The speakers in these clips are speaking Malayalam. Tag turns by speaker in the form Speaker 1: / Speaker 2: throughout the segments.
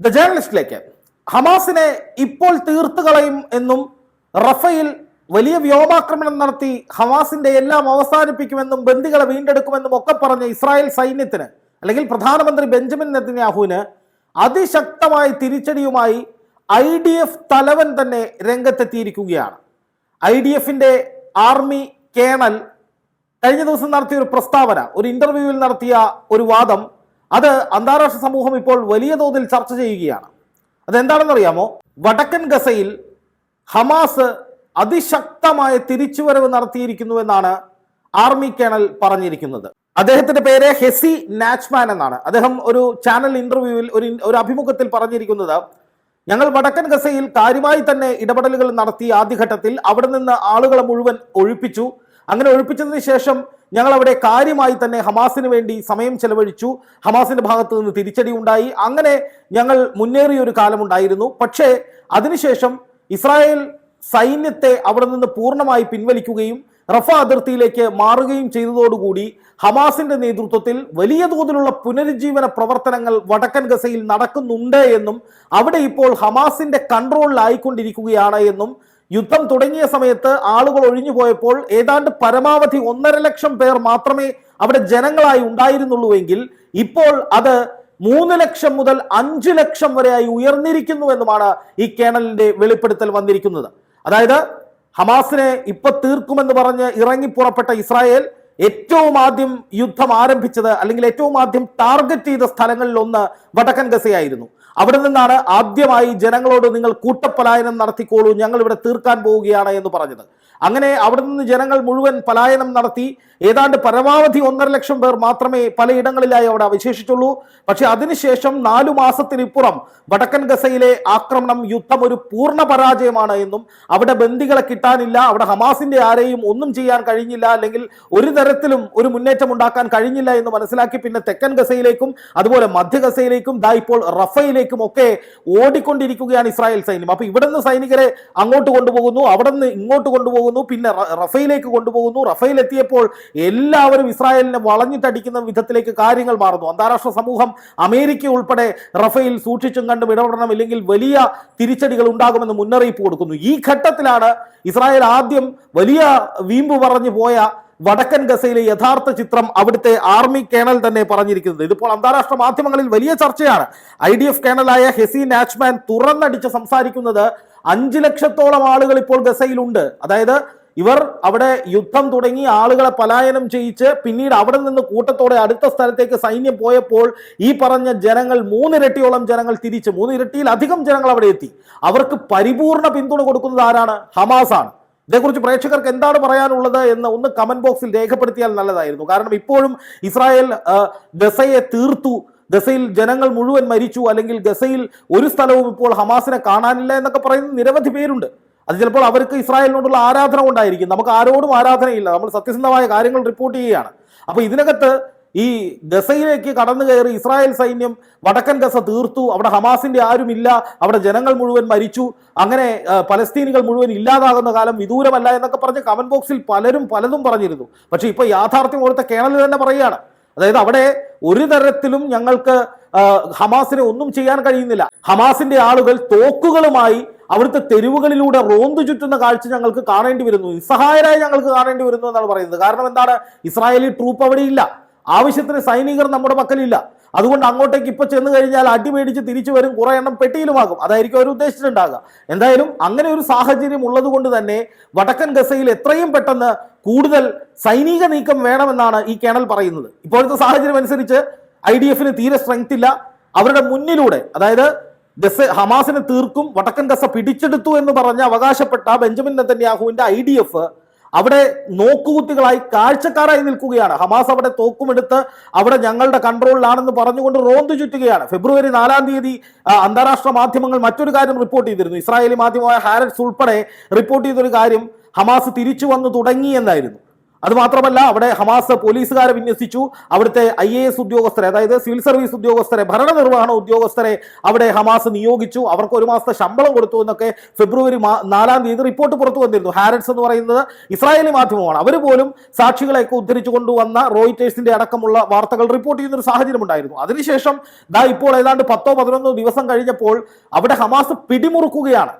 Speaker 1: ദ ജേർണലിസ്റ്റിലേക്ക് ഹമാസിനെ ഇപ്പോൾ തീർത്തു കളയും എന്നും റഫയിൽ വലിയ വ്യോമാക്രമണം നടത്തി ഹമാസിന്റെ എല്ലാം അവസാനിപ്പിക്കുമെന്നും ബന്ദികളെ വീണ്ടെടുക്കുമെന്നും ഒക്കെ പറഞ്ഞ ഇസ്രായേൽ സൈന്യത്തിന് അല്ലെങ്കിൽ പ്രധാനമന്ത്രി ബെഞ്ചമിൻ നെതന്യാഹുവിന് അതിശക്തമായ തിരിച്ചടിയുമായി ഐ ഡി എഫ് തലവൻ തന്നെ രംഗത്തെത്തിയിരിക്കുകയാണ്. ഐ ഡി എഫിന്റെ ആർമി കേണൽ കഴിഞ്ഞ ദിവസം നടത്തിയ ഒരു പ്രസ്താവന ഒരു ഇന്റർവ്യൂവിൽ നടത്തിയ ഒരു വാദം അത് അന്താരാഷ്ട്ര സമൂഹം ഇപ്പോൾ വലിയ തോതിൽ ചർച്ച ചെയ്യുകയാണ്. അതെന്താണെന്നറിയാമോ? വടക്കൻ ഗസയിൽ ഹമാസ് അതിശക്തമായ തിരിച്ചുവരവ് നടത്തിയിരിക്കുന്നു എന്നാണ് ആർമി കേണൽ പറഞ്ഞിരിക്കുന്നത്. അദ്ദേഹത്തിന്റെ പേര് ഹെസി നാച്ച്മാൻ എന്നാണ്. അദ്ദേഹം ഒരു ചാനൽ ഇന്റർവ്യൂവിൽ ഒരു ഒരു അഭിമുഖത്തിൽ പറഞ്ഞിരിക്കുന്നത് ഞങ്ങൾ വടക്കൻ ഗസയിൽ കാര്യമായി തന്നെ ഇടപെടലുകൾ നടത്തി ആദ്യഘട്ടത്തിൽ അവിടെ നിന്ന് ആളുകളെ മുഴുവൻ ഒഴിപ്പിച്ചു. അങ്ങനെ ഒഴിപ്പിച്ചതിന് ശേഷം ഞങ്ങൾ അവിടെ കാര്യമായി തന്നെ ഹമാസിന് വേണ്ടി സമയം ചെലവഴിച്ചു. ഹമാസിന്റെ ഭാഗത്തു നിന്ന് തിരിച്ചടി ഉണ്ടായി. അങ്ങനെ ഞങ്ങൾ മുന്നേറിയ ഒരു കാലമുണ്ടായിരുന്നു പക്ഷേ അതിനുശേഷം ഇസ്രായേൽ സൈന്യത്തെ അവിടെ നിന്ന് പൂർണമായി പിൻവലിക്കുകയും റഫ അതിർത്തിയിലേക്ക് മാറുകയും ചെയ്തതോടുകൂടി ഹമാസിന്റെ നേതൃത്വത്തിൽ വലിയ തോതിലുള്ള പുനരുജ്ജീവന പ്രവർത്തനങ്ങൾ വടക്കൻ ഗസയിൽ നടക്കുന്നുണ്ട് എന്നും അവിടെ ഇപ്പോൾ ഹമാസിന്റെ കൺട്രോളിലായിക്കൊണ്ടിരിക്കുകയാണ് എന്നും യുദ്ധം തുടങ്ങിയ സമയത്ത് ആളുകൾ ഒഴിഞ്ഞു പോയപ്പോൾ ഏതാണ്ട് പരമാവധി ഒന്നര ലക്ഷം പേർ മാത്രമേ അവിടെ ജനങ്ങളായി ഉണ്ടായിരുന്നുള്ളൂവെങ്കിൽ ഇപ്പോൾ അത് മൂന്ന് ലക്ഷം മുതൽ അഞ്ച് ലക്ഷം വരെയായി ഉയർന്നിരിക്കുന്നു എന്നുമാണ് ഈ കേണലിന്റെ വെളിപ്പെടുത്തൽ വന്നിരിക്കുന്നത്. അതായത് ഹമാസിനെ ഇപ്പൊ തീർക്കുമെന്ന് പറഞ്ഞ് ഇറങ്ങി പുറപ്പെട്ട ഇസ്രായേൽ ഏറ്റവും ആദ്യം യുദ്ധം ആരംഭിച്ചത് അല്ലെങ്കിൽ ഏറ്റവും ആദ്യം ടാർഗറ്റ് ചെയ്ത സ്ഥലങ്ങളിൽ ഒന്ന് വടക്കൻ ഗസയായിരുന്നു. അവിടെ നിന്നാണ് ആദ്യമായി ജനങ്ങളോട് നിങ്ങൾ കൂട്ടപ്പലായനം നടത്തിക്കോളൂ ഞങ്ങൾ ഇവിടെ തീർക്കാൻ പോവുകയാണ് എന്ന് പറഞ്ഞത്. അങ്ങനെ അവിടെ നിന്ന് ജനങ്ങൾ മുഴുവൻ പലായനം നടത്തി ഏതാണ്ട് പരമാവധി ഒന്നര ലക്ഷം പേർ മാത്രമേ പലയിടങ്ങളിലായി അവിടെ അവശേഷിച്ചുള്ളൂ. പക്ഷെ അതിനുശേഷം നാലു മാസത്തിനിപ്പുറം വടക്കൻ ഗസയിലെ ആക്രമണം യുദ്ധം ഒരു പൂർണ പരാജയമാണ് എന്നും അവിടെ ബന്ദികളെ കിട്ടാനില്ല അവിടെ ഹമാസിന്റെ ആരെയും ഒന്നും ചെയ്യാൻ കഴിഞ്ഞില്ല അല്ലെങ്കിൽ ഒരു തരത്തിലും ഒരു മുന്നേറ്റം ഉണ്ടാക്കാൻ കഴിഞ്ഞില്ല എന്ന് മനസ്സിലാക്കി പിന്നെ തെക്കൻ ഗസയിലേക്കും അതുപോലെ മധ്യ ഗസയിലേക്കും ദാ ഇപ്പോൾ റഫയിലേക്കും ഒക്കെ ഓടിക്കൊണ്ടിരിക്കുകയാണ് ഇസ്രായേൽ സൈന്യം. അപ്പൊ ഇവിടെ നിന്ന് സൈനികരെ അങ്ങോട്ട് കൊണ്ടുപോകുന്നു അവിടെ നിന്ന് ഇങ്ങോട്ട് കൊണ്ടുപോകുന്നു പിന്നെ റഫയിലേക്ക് കൊണ്ടുപോകുന്നു. റഫയിൽ എത്തിയപ്പോൾ എല്ലാവരും ഇസ്രായേലിനെ വളഞ്ഞിട്ടടിക്കുന്ന വിധത്തിലേക്ക് കാര്യങ്ങൾ മാറുന്നു. അന്താരാഷ്ട്ര സമൂഹം അമേരിക്ക ഉൾപ്പെടെ റഫയിൽ സൂക്ഷിച്ചും കണ്ടും ഇടപെടണം ഇല്ലെങ്കിൽ വലിയ തിരിച്ചടികൾ ഉണ്ടാകുമെന്ന് മുന്നറിയിപ്പ് കൊടുക്കുന്നു. ഈ ഘട്ടത്തിലാണ് ഇസ്രായേൽ ആദ്യം വലിയ വീമ്പ് പറഞ്ഞു പോയ വടക്കൻ ഗസയിലെ യഥാർത്ഥ ചിത്രം അവിടുത്തെ ആർമി കേണൽ തന്നെ പറഞ്ഞിരിക്കുന്നത്. ഇതിപ്പോൾ അന്താരാഷ്ട്ര മാധ്യമങ്ങളിൽ വലിയ ചർച്ചയാണ്. ഐ ഡി എഫ് കേണലായ ഹെസി നാച്ച്മാൻ തുറന്നടിച്ച് സംസാരിക്കുന്നത് അഞ്ചു ലക്ഷത്തോളം ആളുകൾ ഇപ്പോൾ ഗസയിലുണ്ട്. അതായത് ഇവർ അവിടെ യുദ്ധം തുടങ്ങി ആളുകളെ പലായനം ചെയ്യിച്ച് പിന്നീട് അവിടെ നിന്ന് കൂട്ടത്തോടെ അടുത്ത സ്ഥലത്തേക്ക് സൈന്യം പോയപ്പോൾ ഈ പറഞ്ഞ ജനങ്ങൾ മൂന്നിരട്ടിയോളം ജനങ്ങൾ തിരിച്ച് മൂന്നിരട്ടിയിലധികം ജനങ്ങൾ അവിടെ എത്തി. അവർക്ക് പരിപൂർണ പിന്തുണ കൊടുക്കുന്നത് ആരാണ്? ഹമാസാണ്. ഇതേക്കുറിച്ച് പ്രേക്ഷകർക്ക് എന്താണ് പറയാനുള്ളത് എന്ന് ഒന്ന് കമന്റ് ബോക്സിൽ രേഖപ്പെടുത്തിയാൽ നല്ലതായിരുന്നു. കാരണം ഇപ്പോഴും ഇസ്രായേൽ ഗസയെ തീർത്തു. ഗസയിൽ ജനങ്ങൾ മുഴുവൻ മരിച്ചു. അല്ലെങ്കിൽ ഗസയിൽ ഒരു സ്ഥലവും ഇപ്പോൾ ഹമാസിനെ കാണാനില്ല എന്നൊക്കെ പറയുന്ന നിരവധി പേരുണ്ട്. അത് ചിലപ്പോൾ അവർക്ക് ഇസ്രായേലിനോടുള്ള ആരാധന കൊണ്ടായിരിക്കും. നമുക്ക് ആരോടും ആരാധനയില്ല. നമ്മൾ സത്യസന്ധമായ കാര്യങ്ങൾ റിപ്പോർട്ട് ചെയ്യുകയാണ്. അപ്പോൾ ഇതിനകത്ത് ഈ ഗസയിലേക്ക് കടന്നു കയറി ഇസ്രായേൽ സൈന്യം വടക്കൻ ഗസ തീർത്തു. അവിടെ ഹമാസിന്റെ ആരുമില്ല. അവിടെ ജനങ്ങൾ മുഴുവൻ മരിച്ചു. അങ്ങനെ പലസ്തീനികൾ മുഴുവൻ ഇല്ലാതാകുന്ന കാലം വിദൂരമല്ല എന്നൊക്കെ പറഞ്ഞ് കമന്റ് ബോക്സിൽ പലരും പലതും പറഞ്ഞിരുന്നു. പക്ഷെ ഇപ്പൊ യാഥാർത്ഥ്യം ഓർത്ത കേണൽ തന്നെ പറയുകയാണ്. അതായത് അവിടെ ഒരു തരത്തിലും ഞങ്ങൾക്ക് ഹമാസിനെ ഒന്നും ചെയ്യാൻ കഴിയുന്നില്ല. ഹമാസിന്റെ ആളുകൾ തോക്കുകളുമായി അവിടുത്തെ തെരുവുകളിലൂടെ റോന്തു ചുറ്റുന്ന കാഴ്ച ഞങ്ങൾക്ക് കാണേണ്ടി വരുന്നു. നിസ്സഹായരായി ഞങ്ങൾക്ക് കാണേണ്ടി വരുന്നു എന്നാണ് പറയുന്നത്. കാരണം എന്താണ്? ഇസ്രായേലി ട്രൂപ്പ് അവിടെ ഇല്ല. ആവശ്യത്തിന് സൈനികർ നമ്മുടെ പക്കലില്ല. അതുകൊണ്ട് അങ്ങോട്ടേക്ക് ഇപ്പൊ ചെന്ന് കഴിഞ്ഞാൽ അടി മേടിച്ച് തിരിച്ചു വരും കുറെ എണ്ണം പെട്ടിയിലുമാകും. അതായിരിക്കും അവർ ഉദ്ദേശിച്ചിട്ടുണ്ടാകുക എന്തായാലും അങ്ങനെ ഒരു സാഹചര്യം ഉള്ളത് കൊണ്ട് തന്നെ വടക്കൻ ഗസയിൽ എത്രയും പെട്ടെന്ന് കൂടുതൽ സൈനിക നീക്കം വേണമെന്നാണ് ഈ കേണൽ പറയുന്നത്. ഇപ്പോഴത്തെ സാഹചര്യം അനുസരിച്ച് ഐ ഡി എഫിന് തീരെ സ്ട്രെങ്ത് ഇല്ല. അവരുടെ മുന്നിലൂടെ അതായത് ഗസ ഹമാസിനെ തീർക്കും വടക്കൻ ഗസ പിടിച്ചെടുത്തു എന്ന് പറഞ്ഞ് അവകാശപ്പെട്ട ബെഞ്ചമിൻ നെതന്യാഹുവിന്റെ ഐ ഡി എഫ് അവിടെ നോക്കുകുത്തികളായി കാഴ്ചക്കാരായി നിൽക്കുകയാണ്. ഹമാസ് അവിടെ തോക്കുമെടുത്ത് അവിടെ ഞങ്ങളുടെ കൺട്രോളിലാണെന്ന് പറഞ്ഞുകൊണ്ട് റോന്തു ചുറ്റുകയാണ്. ഫെബ്രുവരി നാലാം തീയതി അന്താരാഷ്ട്ര മാധ്യമങ്ങൾ മറ്റൊരു കാര്യം റിപ്പോർട്ട് ചെയ്തിരുന്നു. ഇസ്രായേലി മാധ്യമമായ ഹാരറ്റ്സ് ഉൾപ്പെടെ റിപ്പോർട്ട് ചെയ്തൊരു കാര്യം ഹമാസ് തിരിച്ചു വന്നു തുടങ്ങി എന്നായിരുന്നു. അത് മാത്രമല്ല അവിടെ ഹമാസ് പോലീസുകാരെ വിന്യസിച്ചു. അവിടുത്തെ ഐ എ എസ് ഉദ്യോഗസ്ഥരെ അതായത് സിവിൽ സർവീസ് ഉദ്യോഗസ്ഥരെ ഭരണനിർവഹണ ഉദ്യോഗസ്ഥരെ അവിടെ ഹമാസ് നിയോഗിച്ചു. അവർക്ക് ഒരു മാസത്തെ ശമ്പളം കൊടുത്തു എന്നൊക്കെ ഫെബ്രുവരി നാലാം തീയതി റിപ്പോർട്ട് പുറത്തു വന്നിരുന്നു. ഹാരറ്റ്സ് എന്ന് പറയുന്നത് ഇസ്രായേലി മാധ്യമമാണ്. അവർ പോലും സാക്ഷികളെയൊക്കെ ഉദ്ധരിച്ചു കൊണ്ടുവന്ന റോയിറ്റേഴ്സിന്റെ അടക്കമുള്ള വാർത്തകൾ റിപ്പോർട്ട് ചെയ്യുന്ന ഒരു സാഹചര്യം ഉണ്ടായിരുന്നു. അതിനുശേഷം ദാ ഇപ്പോൾ ഏതാണ്ട് പത്തോ പതിനൊന്നോ ദിവസം കഴിഞ്ഞപ്പോൾ അവിടെ ഹമാസ് പിടിമുറുക്കുകയാണ്.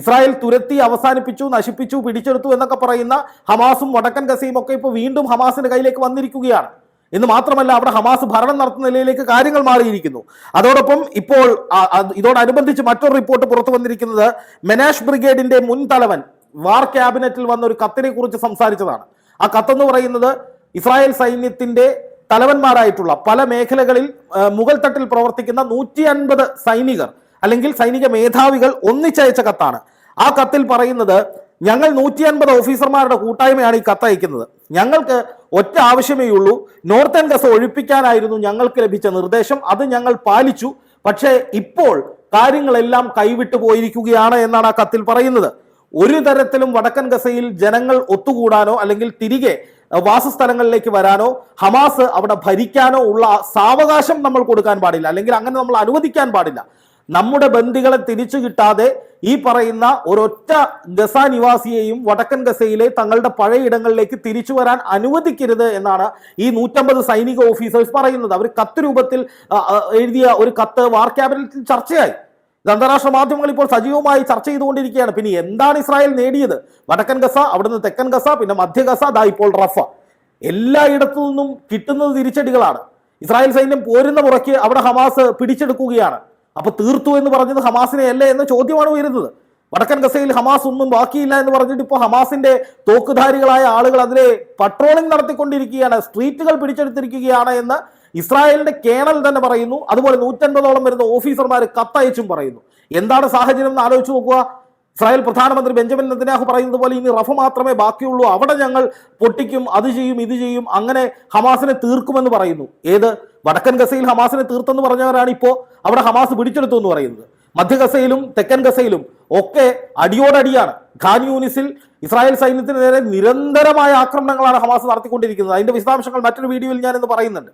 Speaker 1: ഇസ്രായേൽ തുരത്തി അവസാനിപ്പിച്ചു നശിപ്പിച്ചു പിടിച്ചെടുത്തു എന്നൊക്കെ പറയുന്ന ഹമാസും വടക്കൻ ഗസയും ഒക്കെ ഇപ്പോൾ വീണ്ടും ഹമാസിന്റെ കയ്യിലേക്ക് വന്നിരിക്കുകയാണ്. എന്ന് മാത്രമല്ല അവിടെ ഹമാസ് ഭരണം നടത്തുന്ന നിലയിലേക്ക് കാര്യങ്ങൾ മാറിയിരിക്കുന്നു. അതോടൊപ്പം ഇപ്പോൾ ഇതോടനുബന്ധിച്ച് മറ്റൊരു റിപ്പോർട്ട് പുറത്തു വന്നിരിക്കുന്നത് മെനാഷ് ബ്രിഗേഡിന്റെ മുൻ തലവൻ വാർ ക്യാബിനറ്റിൽ വന്ന ഒരു കത്തിനെ കുറിച്ച് സംസാരിച്ചതാണ്. ആ കത്തെന്ന് പറയുന്നത് ഇസ്രായേൽ സൈന്യത്തിന്റെ തലവന്മാരായിട്ടുള്ള പല മേഖലകളിൽ മുഗൾ തട്ടിൽ പ്രവർത്തിക്കുന്ന നൂറ്റി സൈനികർ അല്ലെങ്കിൽ സൈനിക മേധാവികൾ ഒന്നിച്ചയച്ച കത്താണ്. ആ കത്തിൽ പറയുന്നത് ഞങ്ങൾ നൂറ്റി അൻപത് ഓഫീസർമാരുടെ കൂട്ടായ്മയാണ് ഈ കത്ത് അയക്കുന്നത്. ഞങ്ങൾക്ക് ഒറ്റ ആവശ്യമേ ഉള്ളൂ. നോർത്തേൺ ഗസ ഒഴിപ്പിക്കാനായിരുന്നു ഞങ്ങൾക്ക് ലഭിച്ച നിർദ്ദേശം. അത് ഞങ്ങൾ പാലിച്ചു. പക്ഷേ ഇപ്പോൾ കാര്യങ്ങളെല്ലാം കൈവിട്ടു പോയിരിക്കുകയാണ് എന്നാണ് ആ കത്തിൽ പറയുന്നത്. ഒരു തരത്തിലും വടക്കൻ ഗസയിൽ ജനങ്ങൾ ഒത്തുകൂടാനോ അല്ലെങ്കിൽ തിരികെ വാസസ്ഥലങ്ങളിലേക്ക് വരാനോ ഹമാസ് അവിടെ ഭരിക്കാനോ ഉള്ള സാവകാശം നമ്മൾ കൊടുക്കാൻ പാടില്ല. അല്ലെങ്കിൽ അങ്ങനെ നമ്മൾ അനുവദിക്കാൻ പാടില്ല. നമ്മുടെ ബന്ദികളെ തിരിച്ചു കിട്ടാതെ ഈ പറയുന്ന ഒരൊറ്റ ഗസ നിവാസിയെയും വടക്കൻ ഗസയിലെ തങ്ങളുടെ പഴയ ഇടങ്ങളിലേക്ക് തിരിച്ചു വരാൻ അനുവദിക്കരുത് എന്നാണ് ഈ നൂറ്റമ്പത് സൈനിക ഓഫീസേഴ്സ് പറയുന്നത്. അവർ കത്ത് രൂപത്തിൽ എഴുതിയ ഒരു കത്ത് വാർ ക്യാബിനറ്റിൽ ചർച്ചയായി. അന്താരാഷ്ട്ര മാധ്യമങ്ങൾ ഇപ്പോൾ സജീവമായി ചർച്ച ചെയ്തുകൊണ്ടിരിക്കുകയാണ്. പിന്നെ എന്താണ് ഇസ്രായേൽ നേടിയത്? വടക്കൻ ഗസ അവിടുന്ന് തെക്കൻ ഗസ പിന്നെ മധ്യ ഗസ ദാ ഇപ്പോൾ റഫ. എല്ലായിടത്തു നിന്നും കിട്ടുന്നത് തിരിച്ചടികളാണ്. ഇസ്രായേൽ സൈന്യം പോരുന്ന മുറയ്ക്ക് അവിടെ ഹമാസ് പിടിച്ചെടുക്കുകയാണ്. അപ്പൊ തീർത്തു എന്ന് പറഞ്ഞത് ഹമാസിനെ അല്ലേ എന്ന ചോദ്യമാണ് ഉയരുന്നത്. വടക്കൻ ഗസയിൽ ഹമാസ് ഒന്നും ബാക്കിയില്ല എന്ന് പറഞ്ഞിട്ട് ഇപ്പോൾ ഹമാസിന്റെ തോക്കുധാരികളായ ആളുകൾ അതിലെ പട്രോളിംഗ് നടത്തിക്കൊണ്ടിരിക്കുകയാണ് സ്ട്രീറ്റുകൾ പിടിച്ചെടുത്തിരിക്കുകയാണ് എന്ന് ഇസ്രായേലിന്റെ കേണൽ തന്നെ പറയുന്നു. അതുപോലെ നൂറ്റൻപതോളം വരുന്ന ഓഫീസർമാർ കത്തയച്ചും പറയുന്നു. എന്താണ് സാഹചര്യം എന്ന് ആലോചിച്ച് നോക്കുക? ഇസ്രായേൽ പ്രധാനമന്ത്രി ബെഞ്ചമിൻ നെതന്യാഹു പറയുന്നത് പോലെ ഇനി റഫ മാത്രമേ ബാക്കിയുള്ളൂ. അവിടെ ഞങ്ങൾ പൊട്ടിക്കും അത് ചെയ്യും ഇത് ചെയ്യും അങ്ങനെ ഹമാസിനെ തീർക്കുമെന്ന് പറയുന്നു. ഏത്? വടക്കൻ ഗസയിൽ ഹമാസിനെ തീർത്തെന്ന് പറഞ്ഞവരാണ് ഇപ്പോൾ അവിടെ ഹമാസ് പിടിച്ചെടുത്തു എന്ന് പറയുന്നത്. മധ്യ ഗസയിലും തെക്കൻ ഗസയിലും ഒക്കെ അടിയോടടിയാണ്. ഖാൻ യൂണിസിൽ ഇസ്രായേൽ സൈന്യത്തിന് നേരെ നിരന്തരമായ ആക്രമണങ്ങളാണ് ഹമാസ് നടത്തിക്കൊണ്ടിരിക്കുന്നത്. അതിന്റെ വിശദാംശങ്ങൾ മറ്റൊരു വീഡിയോയിൽ ഞാൻ ഇന്ന് പറയുന്നുണ്ട്.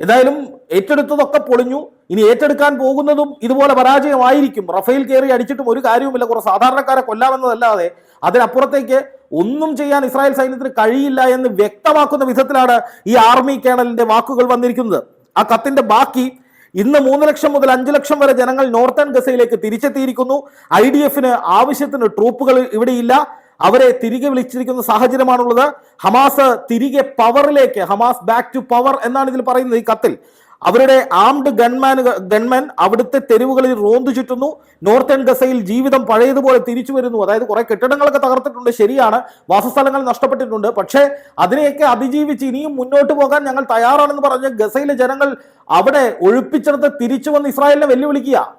Speaker 1: എന്തായാലും ഏറ്റെടുത്തതൊക്കെ പൊളിഞ്ഞു. ഇനി ഏറ്റെടുക്കാൻ പോകുന്നതും ഇതുപോലെ പരാജയമായിരിക്കും. റഫേൽ കയറി അടിച്ചിട്ടും ഒരു കാര്യവുമില്ല. കുറെ സാധാരണക്കാരെ കൊല്ലാമെന്നതല്ലാതെ അതിനപ്പുറത്തേക്ക് ഒന്നും ചെയ്യാൻ ഇസ്രായേൽ സൈന്യത്തിന് കഴിയില്ല എന്ന് വ്യക്തമാക്കുന്ന വിധത്തിലാണ് ഈ ആർമി കേണലിന്റെ വാക്കുകൾ വന്നിരിക്കുന്നത്. ആ കത്തിന്റെ ബാക്കി ഇന്ന് മൂന്ന് ലക്ഷം മുതൽ അഞ്ച് ലക്ഷം വരെ ജനങ്ങൾ നോർത്തേൺ ഗസയിലേക്ക് തിരിച്ചെത്തിയിരിക്കുന്നു. ഐ ഡി എഫിന് ആവശ്യത്തിന് ട്രൂപ്പുകൾ ഇവിടെയില്ല. അവരെ തിരികെ വിളിച്ചിരിക്കുന്ന സാഹചര്യമാണുള്ളത്. ഹമാസ് തിരികെ പവറിലേക്ക് ഹമാസ് ബാക്ക് ടു പവർ എന്നാണ് ഇതിൽ പറയുന്നത് ഈ കത്തിൽ. അവരുടെ ആംഡ് ഗൺമാൻ ഗൺമാൻ അവിടുത്തെ തെരുവുകളിൽ റോന്തു ചുറ്റുന്നു. നോർത്തേൺ ഗസയിൽ ജീവിതം പഴയതുപോലെ തിരിച്ചു വരുന്നു. അതായത് കുറെ കെട്ടിടങ്ങളൊക്കെ തകർത്തിട്ടുണ്ട്. ശരിയാണ്. വാസസ്ഥലങ്ങൾ നഷ്ടപ്പെട്ടിട്ടുണ്ട്. പക്ഷേ അതിനെയൊക്കെ അതിജീവിച്ച് ഇനിയും മുന്നോട്ട് പോകാൻ ഞങ്ങൾ തയ്യാറാണെന്ന് പറഞ്ഞ് ഗസയിലെ ജനങ്ങൾ അവിടെ ഒഴിപ്പിച്ചെടുത്ത് തിരിച്ചു വന്ന് ഇസ്രായേലിനെ വെല്ലുവിളിക്കുക.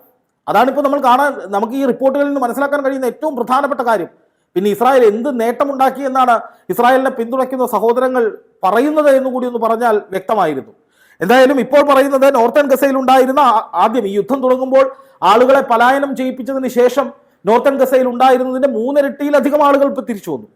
Speaker 1: അതാണിപ്പോൾ നമ്മൾ കാണാൻ നമുക്ക് ഈ റിപ്പോർട്ടുകളിൽ നിന്ന് മനസ്സിലാക്കാൻ കഴിയുന്ന ഏറ്റവും പ്രധാനപ്പെട്ട കാര്യം. പിന്നെ ഇസ്രായേൽ എന്ത് നേട്ടമുണ്ടാക്കി എന്നാണ് ഇസ്രായേലിനെ പിന്തുണയ്ക്കുന്ന സഹോദരങ്ങൾ പറയുന്നത് എന്ന് കൂടി ഒന്ന് പറഞ്ഞാൽ വ്യക്തമായിരുന്നു. എന്തായാലും ഇപ്പോൾ പറയുന്നത് നോർത്തേൺ ഗസയിൽ ഉണ്ടായിരുന്ന ആദ്യം ഈ യുദ്ധം തുടങ്ങുമ്പോൾ ആളുകളെ പലായനം ചെയ്യിപ്പിച്ചതിന് ശേഷം നോർത്തേൺ ഗസയിൽ ഉണ്ടായിരുന്നതിന്റെ മൂന്നിരട്ടിയിലധികം ആളുകൾ തിരിച്ചു വന്നു.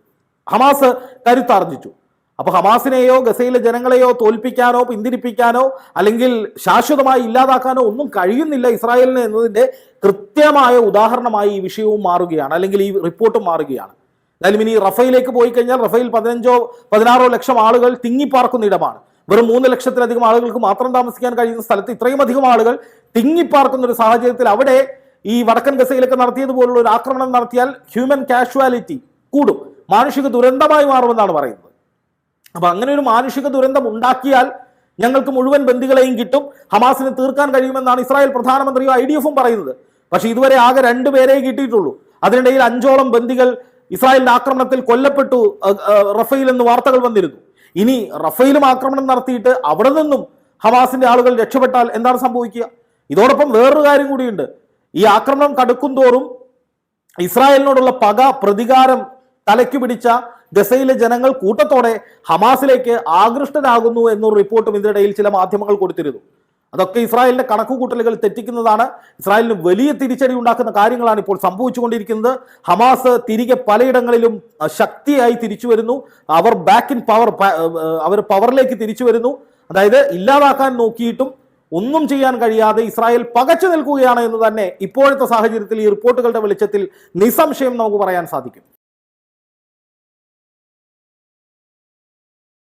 Speaker 1: ഹമാസ് കരുത്താർജിച്ചു. അപ്പൊ ഹമാസിനെയോ ഗസയിലെ ജനങ്ങളെയോ തോൽപ്പിക്കാനോ പിന്തിരിപ്പിക്കാനോ അല്ലെങ്കിൽ ശാശ്വതമായി ഇല്ലാതാക്കാനോ ഒന്നും കഴിയുന്നില്ല ഇസ്രായേലിന് എന്നതിന്റെ കൃത്യമായ ഉദാഹരണമായി ഈ വിഷയവും മാറുകയാണ് അല്ലെങ്കിൽ ഈ റിപ്പോർട്ടും മാറുകയാണ്. എന്തായാലും ഇനി റഫയിലേക്ക് പോയി കഴിഞ്ഞാൽ റഫയിൽ പതിനഞ്ചോ പതിനാറോ ലക്ഷം ആളുകൾ തിങ്ങിപ്പാർക്കുന്ന ഇടമാണ്. വെറും മൂന്ന് ലക്ഷത്തിലധികം ആളുകൾക്ക് മാത്രം താമസിക്കാൻ കഴിയുന്ന സ്ഥലത്ത് ഇത്രയും അധികം ആളുകൾ തിങ്ങിപ്പാർക്കുന്ന ഒരു സാഹചര്യത്തിൽ അവിടെ ഈ വടക്കൻ ഗസയിലൊക്കെ നടത്തിയതുപോലുള്ള ഒരു ആക്രമണം നടത്തിയാൽ ഹ്യൂമൻ കാഷ്വാലിറ്റി കൂടും. മാനുഷിക ദുരന്തമായി മാറുമെന്നാണ് പറയുന്നത്. അപ്പൊ അങ്ങനെ ഒരു മാനുഷിക ദുരന്തം ഉണ്ടാക്കിയാൽ ഞങ്ങൾക്ക് മുഴുവൻ ബന്ദികളെയും കിട്ടും. ഹമാസിനെ തീർക്കാൻ കഴിയുമെന്നാണ് ഇസ്രായേൽ പ്രധാനമന്ത്രിയും ഐ ഡി എഫും പറയുന്നത്. പക്ഷെ ഇതുവരെ ആകെ രണ്ടു പേരെ കിട്ടിയിട്ടുള്ളൂ. അതിനിടയിൽ അഞ്ചോളം ബന്ദികൾ ഇസ്രായേലിന്റെ ആക്രമണത്തിൽ കൊല്ലപ്പെട്ടു റഫേൽ എന്ന് വാർത്തകൾ വന്നിരുന്നു. ഇനി റഫയിലും ആക്രമണം നടത്തിയിട്ട് അവിടെ നിന്നും ഹമാസിന്റെ ആളുകൾ രക്ഷപ്പെട്ടാൽ എന്താണ് സംഭവിക്കുക? ഇതോടൊപ്പം വേറൊരു കാര്യം കൂടിയുണ്ട്. ഈ ആക്രമണം കടുക്കും തോറും ഇസ്രായേലിനോടുള്ള പക പ്രതികാരം തലയ്ക്ക് പിടിച്ച ഗസയിലെ ജനങ്ങൾ കൂട്ടത്തോടെ ഹമാസിലേക്ക് ആകൃഷ്ടരാകുന്നു എന്നൊരു റിപ്പോർട്ടും ഇതിനിടയിൽ ചില മാധ്യമങ്ങൾ കൊടുത്തിരുന്നു. അതൊക്കെ ഇസ്രായേലിന്റെ കണക്കുകൂട്ടലുകൾ തെറ്റിക്കുന്നതാണ്. ഇസ്രായേലിന് വലിയ തിരിച്ചടി ഉണ്ടാക്കുന്ന കാര്യങ്ങളാണ് ഇപ്പോൾ സംഭവിച്ചുകൊണ്ടിരിക്കുന്നത്. ഹമാസ് തിരികെ പലയിടങ്ങളിലും ശക്തിയായി തിരിച്ചു വരുന്നു. അവർ ബാക്ക് ഇൻ പവർ അവർ പവറിലേക്ക് തിരിച്ചു വരുന്നു. അതായത് ഇല്ലാതാക്കാൻ നോക്കിയിട്ടും ഒന്നും ചെയ്യാൻ കഴിയാതെ ഇസ്രായേൽ പകച്ചു നിൽക്കുകയാണ് എന്ന് തന്നെ ഇപ്പോഴത്തെ സാഹചര്യത്തിൽ ഈ റിപ്പോർട്ടുകളുടെ വെളിച്ചത്തിൽ നിസ്സംശയം നമുക്ക് പറയാൻ സാധിക്കും.